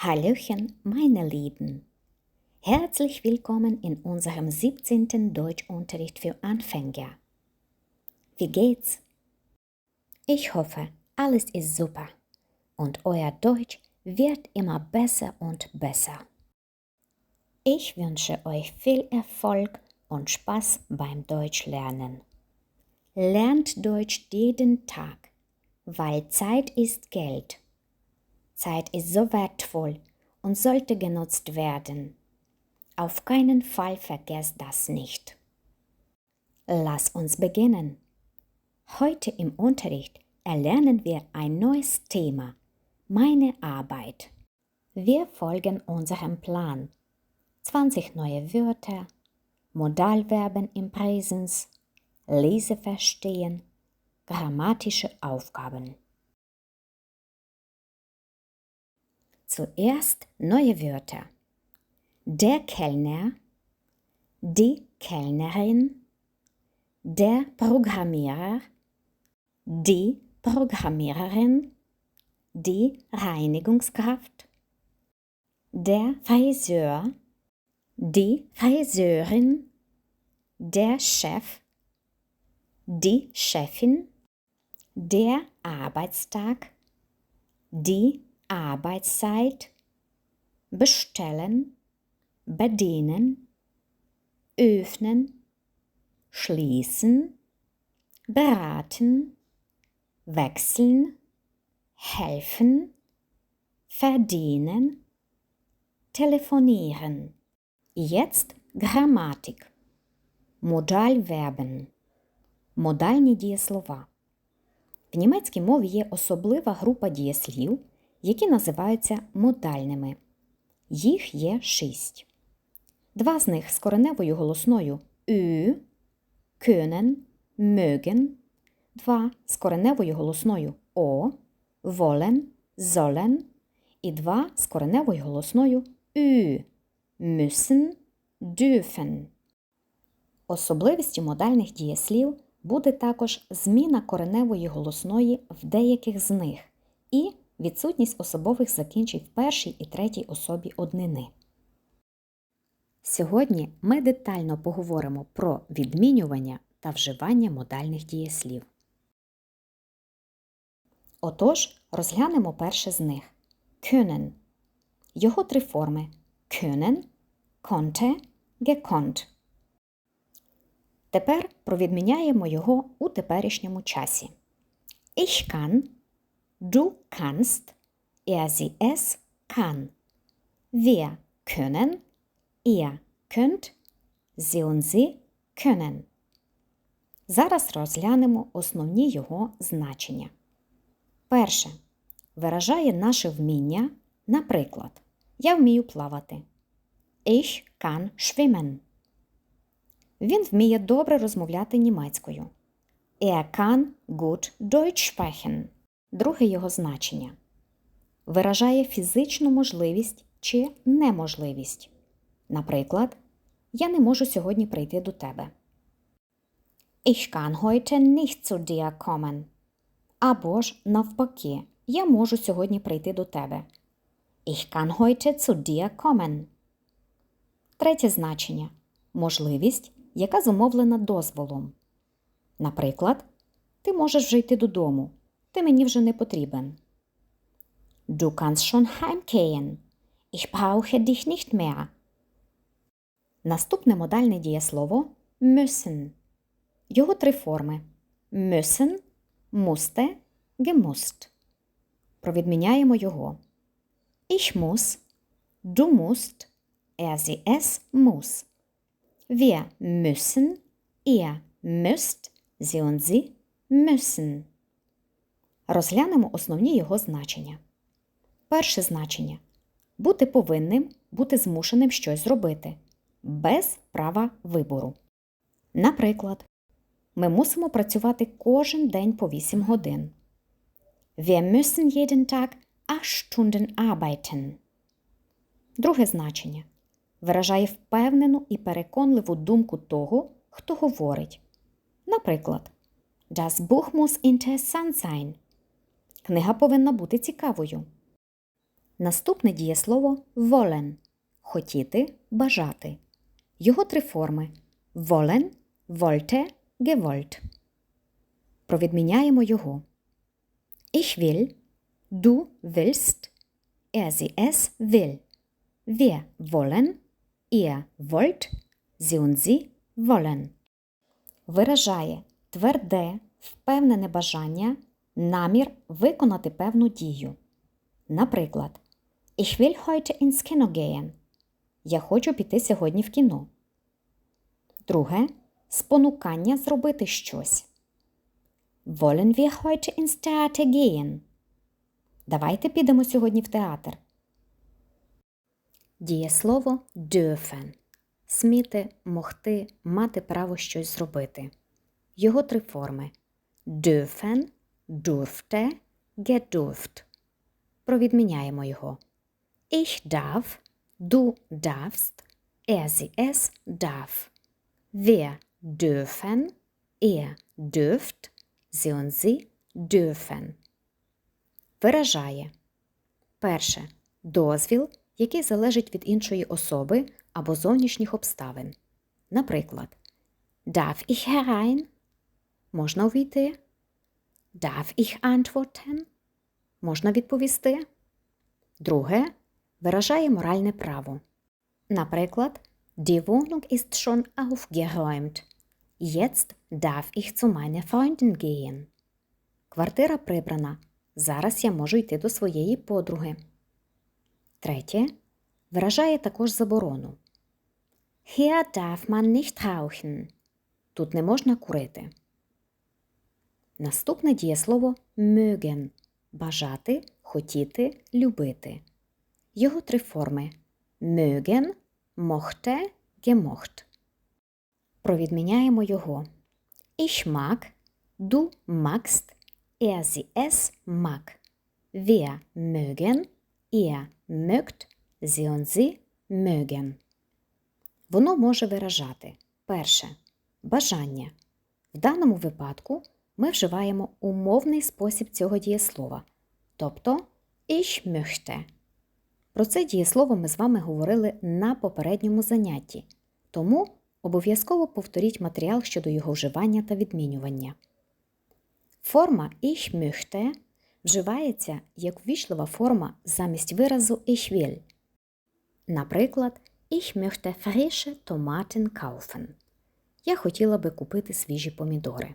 Hallöchen, meine Lieben. Herzlich willkommen in unserem 17. Deutschunterricht für Anfänger. Wie geht's? Ich hoffe, alles ist super und euer Deutsch wird immer besser und besser. Ich wünsche euch viel Erfolg und Spaß beim Deutschlernen. Lernt Deutsch jeden Tag, weil Zeit ist Geld. Zeit ist so wertvoll und sollte genutzt werden. Auf keinen Fall vergesst das nicht. Lass uns beginnen. Heute im Unterricht erlernen wir ein neues Thema, meine Arbeit. Wir folgen unserem Plan. 20 neue Wörter, Modalverben im Präsens, Lese verstehen, grammatische Aufgaben. Zuerst neue Wörter. Der Kellner, die Kellnerin, der Programmierer, die Programmiererin, die Reinigungskraft, der Friseur, die Friseurin, der Chef, die Chefin, der Arbeitstag, die Arbeitszeit, bestellen, bedienen, öffnen, schließen, beraten, wechseln, helfen, verdienen, telefonieren. Jetzt Grammatik. Модальвербен. Модальні дієслова. В німецькій мові є особлива група дієслів, Які називаються модальними. Їх є шість. Два з них з кореневою голосною ü, können, mögen, два з кореневою голосною о, wollen, sollen і два з кореневою голосною ü, müssen, dürfen. Особливістю модальних дієслів буде також зміна кореневої голосної в деяких з них і відсутність особових закінчень в першій і третій особі однини. Сьогодні ми детально поговоримо про відмінювання та вживання модальних дієслів. Отож, розглянемо перше з них können. Його три форми können, konnte, gekonnt. Тепер провідміняємо його у теперішньому часі. Ich kann, du kannst, er sie es kann. Wir können, ihr könnt, sie und sie können. Зараз розглянемо основні його значення. Перше. Виражає наше вміння, наприклад, я вмію плавати. Ich kann schwimmen. Він вміє добре розмовляти німецькою. Er kann gut Deutsch sprechen. Друге його значення. Виражає фізичну можливість чи неможливість. Наприклад, я не можу сьогодні прийти до тебе. Ich kann heute nicht zu dir kommen. Або ж, навпаки, я можу сьогодні прийти до тебе. Ich kann heute zu dir kommen. Третє значення можливість, яка зумовлена дозволом. Наприклад, ти можеш вже йти додому. Ти мені вже не потрібен. Du kannst schon heimgehen. Ich brauche dich nicht mehr. Наступне модальне дієслово müssen. Його три форми müssen, musste, gemusst. Провідміняємо його. Ich muss, du musst, er sie es muss. Wir müssen, ihr müsst, sie und sie müssen. Розглянемо основні його значення. Перше значення бути повинним, бути змушеним щось зробити без права вибору. Наприклад, ми мусимо працювати кожен день по 8 годин. Wir müssen jeden Tag 8 Stunden arbeiten. Друге значення виражає впевнену і переконливу думку того, хто говорить. Наприклад, Das Buch muss interessant sein. Книга повинна бути цікавою. Наступне дієслово wollen – хотіти, бажати. Його три форми wollen, wollte, gewollt. Провідміняємо його. Ich will, du willst, er sie es will. Wir wollen, ihr wollt, sie und sie wollen. Виражає тверде, впевнене бажання, намір виконати певну дію. Наприклад, Ich will heute ins Kino gehen. Я хочу піти сьогодні в кіно. Друге спонукання зробити щось. Wollen wir heute ins Theater gehen? Давайте підемо сьогодні в театр. Дієслово dürfen. Сміти, могти, мати право щось зробити. Його три форми dürfen, durfte, gedurft. Провідміняємо його. Ich darf, du darfst, er sie es darf. Wir dürfen, ihr dürft, sie und sie dürfen. Виражає. Перше. Дозвіл, який залежить від іншої особи або зовнішніх обставин. Наприклад, Darf ich herein? Можна увійти? Darf ich antworten? Можна відповісти? Друге виражає моральне право. Наприклад, Die Wohnung ist schon aufgeräumt. Jetzt darf ich zu meiner Freundin gehen. Квартира прибрана. Зараз я можу йти до своєї подруги. Третє виражає також заборону. Hier darf man nicht rauchen. Тут не можна курити. Наступне дієслово mögen – бажати, хотіти, любити. Його три форми mögen, mochte, gemocht. Провідміняємо його. Ich mag, du magst, er sie es mag. Wir mögen, ihr mögt, sie und sie mögen. Воно може виражати перше бажання. В даному випадку ми вживаємо умовний спосіб цього дієслова, тобто ich möchte. Про це дієслово ми з вами говорили на попередньому занятті, тому обов'язково повторіть матеріал щодо його вживання та відмінювання. Форма ich möchte вживається як ввічлива форма замість виразу ich will. Наприклад, Ich möchte frische Tomaten kaufen. Я хотіла би купити свіжі помідори.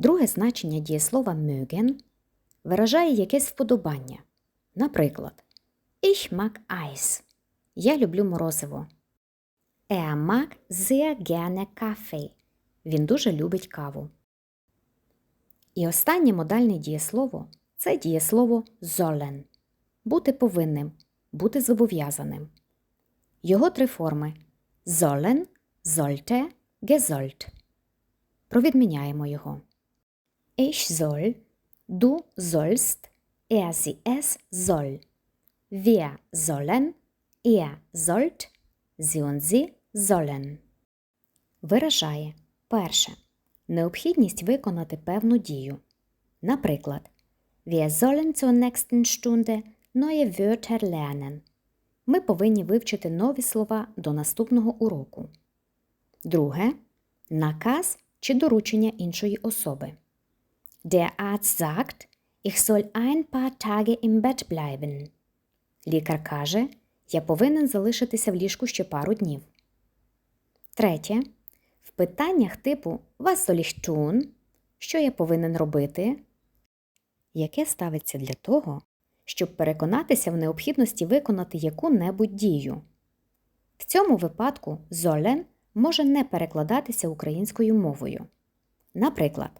Друге значення дієслова mögen виражає якесь вподобання. Наприклад, Ich mag Eis. Я люблю морозиво. Er mag sehr gerne Kaffee. Він дуже любить каву. І останнє модальне дієслово це дієслово sollen. Бути повинним, бути зобов'язаним. Його три форми sollen, sollte, gesollt. Провідміняємо його. Ich soll, du sollst, er sie es soll. Wir sollen, er sollt, sie und sie sollen. Виражає перше. Необхідність виконати певну дію. Наприклад, Wir sollen zur nächsten Stunde neue Wörter lernen. Ми повинні вивчити нові слова до наступного уроку. Друге наказ чи доручення іншої особи. Der Arzt sagt, ich soll ein paar Tage im Bett bleiben. Лікар каже, я повинен залишитися в ліжку ще пару днів. Третє. В питаннях типу Was soll ich tun? Що я повинен робити? Яке ставиться для того, щоб переконатися в необхідності виконати яку-небудь дію. В цьому випадку «sollen» може не перекладатися українською мовою. Наприклад,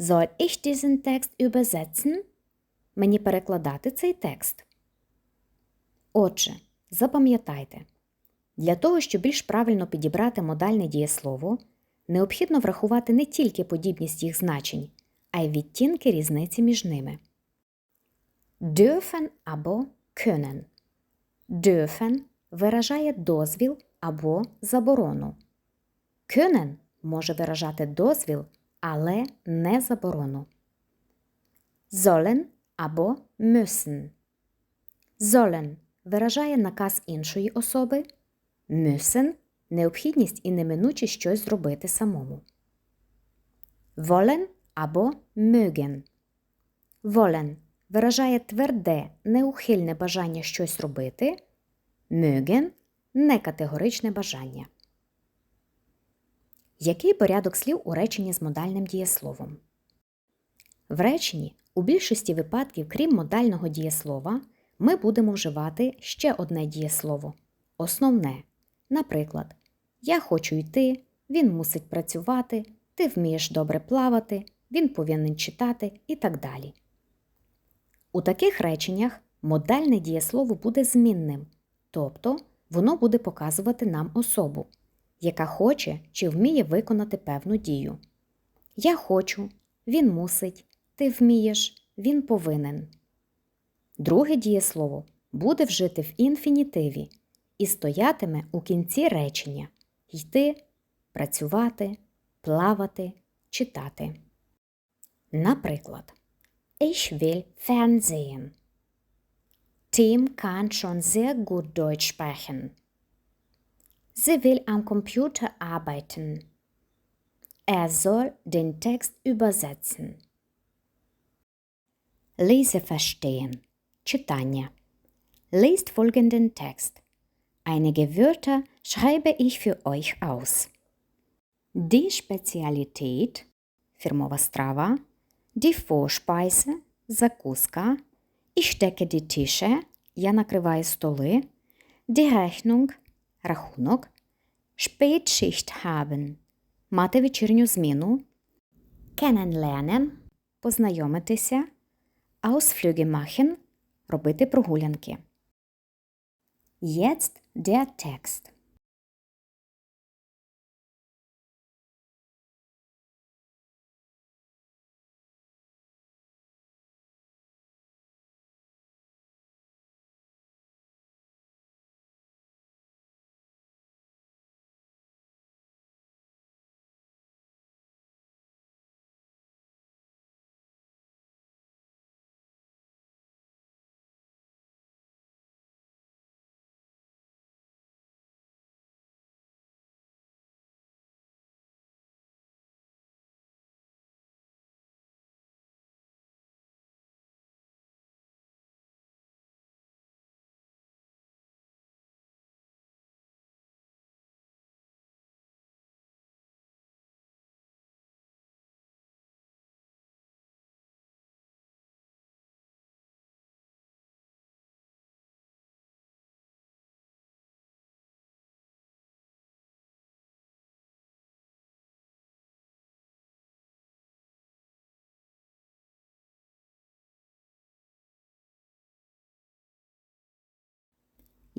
Soll ich diesen Text übersetzen? Мені перекладати цей текст. Отже, запам'ятайте, для того, щоб більш правильно підібрати модальне дієслово, необхідно врахувати не тільки подібність їх значень, а й відтінки різниці між ними. Dürfen або können. Dürfen виражає дозвіл або заборону. Können може виражати дозвіл, але не заборону. Sollen або müssen. Sollen виражає наказ іншої особи. Müssen – необхідність і неминучість щось зробити самому. Wollen або mögen. Wollen виражає тверде, неухильне бажання щось робити. Mögen – некатегоричне бажання. Який порядок слів у реченні з модальним дієсловом? В реченні у більшості випадків, крім модального дієслова, ми будемо вживати ще одне дієслово основне. Наприклад, Я хочу йти, він мусить працювати, ти вмієш добре плавати, він повинен читати і так далі. У таких реченнях модальне дієслово буде змінним, тобто воно буде показувати нам особу, яка хоче чи вміє виконати певну дію. Я хочу, він мусить, ти вмієш, він повинен. Друге дієслово буде вжити в інфінітиві і стоятиме у кінці речення йти, працювати, плавати, читати. Наприклад, Ich will Fernsehen. Tim kann schon sehr gut Deutsch sprechen. Sie will am Computer arbeiten. Er soll den Text übersetzen. Lese verstehen. Читання. Lest folgenden Text. Einige Wörter schreibe ich für euch aus. Die Spezialität фірмова страва, die Vorspeise закуска, ich stecke die Tische, я накриваю столи, die Rechnung рахунок, Spätschicht haben мати вечірню зміну, kennenlernen познайомитися, Ausflüge machen робити прогулянки. Jetzt der Text.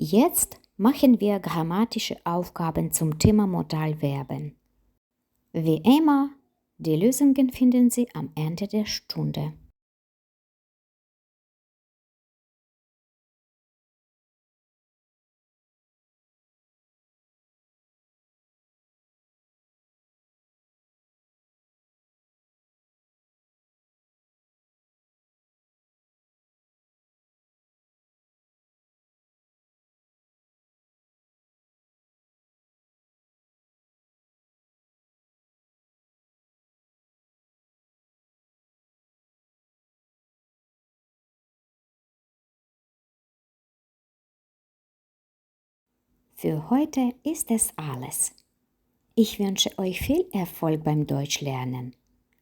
Jetzt machen wir grammatische Aufgaben zum Thema Modalverben. Wie immer, die Lösungen finden Sie am Ende der Stunde. Für heute ist es alles. Ich wünsche euch viel Erfolg beim Deutschlernen.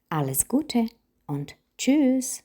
Alles Gute und Tschüss!